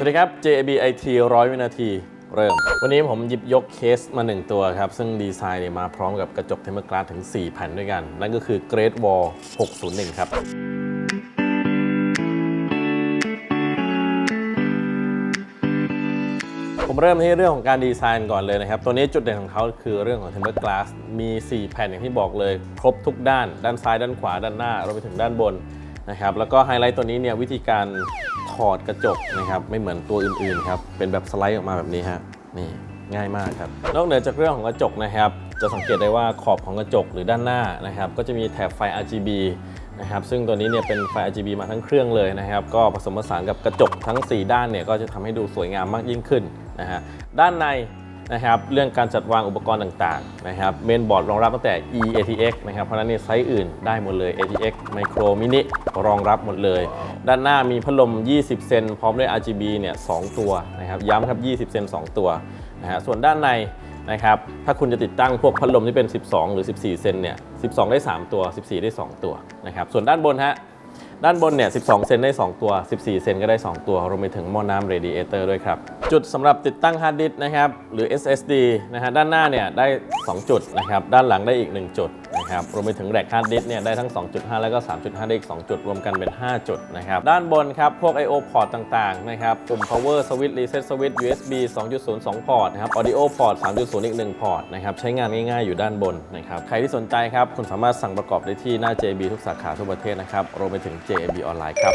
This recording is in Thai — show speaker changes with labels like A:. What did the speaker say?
A: สวัสดีครับ JB IT ร้อยวินาที เริ่ม วันนี้ผมหยิบยกเคสมา 1 ตัวครับ ซึ่งดีไซน์เนี่ยมาพร้อมกับกระจกเทมเ e อร์ก s าสถึง 4 แผ่นด้วยกัน นั่นก็คือ Great Wall 601 ครับผมเริ่มที่เรื่องของการดีไซน์ก่อนเลยนะครับ ตัวนี้จุดเด่นของเขาคือเรื่องของ Tempered Glass มี 4 แผ่นอย่างที่บอกเลย ครบทุกด้าน ด้านซ้ายด้านขวาด้านหน้ารวมไปถึงด้านบนนะครับ แล้วก็ไฮไลท์ตัวนี้เนี่ยวิธีการถอดกระจกนะครับไม่เหมือนตัวอื่นๆครับเป็นแบบสไลด์ออกมาแบบนี้ฮะนี่ง่ายมากครับนอกเหนือจากเรื่องของกระจกนะครับ จะสังเกตได้ว่าขอบของกระจกหรือด้านหน้านะครับ ก็จะมีแถบไฟ RGB นะครับซึ่งตัวนี้เนี่ยเป็นไฟ RGB มาทั้งเครื่องเลยนะครับ ก็ผสมผสานกับกระจกทั้ง 4 ด้านเนี่ยก็จะทำให้ดูสวยงามมากยิ่งขึ้นนะฮะด้านใน นะครับเรื่องการจัดวางอุปกรณ์ต่างๆนะครับเมนบอร์ดรองรับตั้งแต่ eATX นะครับเพราะนั้นเนี่ยไซส์อื่นได้หมดเลย ATX Micro Mini รองรับหมดเลย ด้านหน้ามีพัดลม 20 เซนพร้อมด้วย RGB เนี่ย2ตัวนะครับย้ำครับ 20 เซน 2 ตัวนะฮะส่วนด้านในนะครับถ้าคุณจะติดตั้งพวกพัดลมที่เป็น 12 หรือ 14 เซนเนี่ย 12 ได้ 3 ตัว 14 ได้ 2 ตัวนะครับส่วนด้านบนฮะ ด้านบนเนี่ย 12 เซนได้ 2 ตัว 14 เซนก็ได้ 2 ตัว รวมไปถึงหม้อน้ำเรดิเอเตอร์ด้วยครับ จุดสำหรับติดตั้งฮาร์ดดิสต์นะครับ หรือ SSD นะฮะ ด้านหน้าเนี่ยได้ 2 จุดนะครับ ด้านหลังได้อีก 1 จุด นะครับ รวมไปถึงแร็กฮาร์ดดิสก์เนี่ยได้ทั้ง 2.5 แล้วก็ 3.5 ได้อีก 2 จุด รวมกันเป็น 5 จุดนะครับ ด้านบนครับ พวก I/O port ต่างๆ นะครับ ปุ่ม power switch reset switch USB 2.0 2พอร์ตนะครับ audio port 3.0 อีก1พอร์ตนะครับ ใช้งานง่ายๆ อยู่ด้านบนนะครับ ใครที่สนใจครับ คุณสามารถสั่งประกอบได้ที่หน้า JB ทุกสาขาทั่วประเทศนะครับ รวมไปถึง JB ออนไลน์ครับ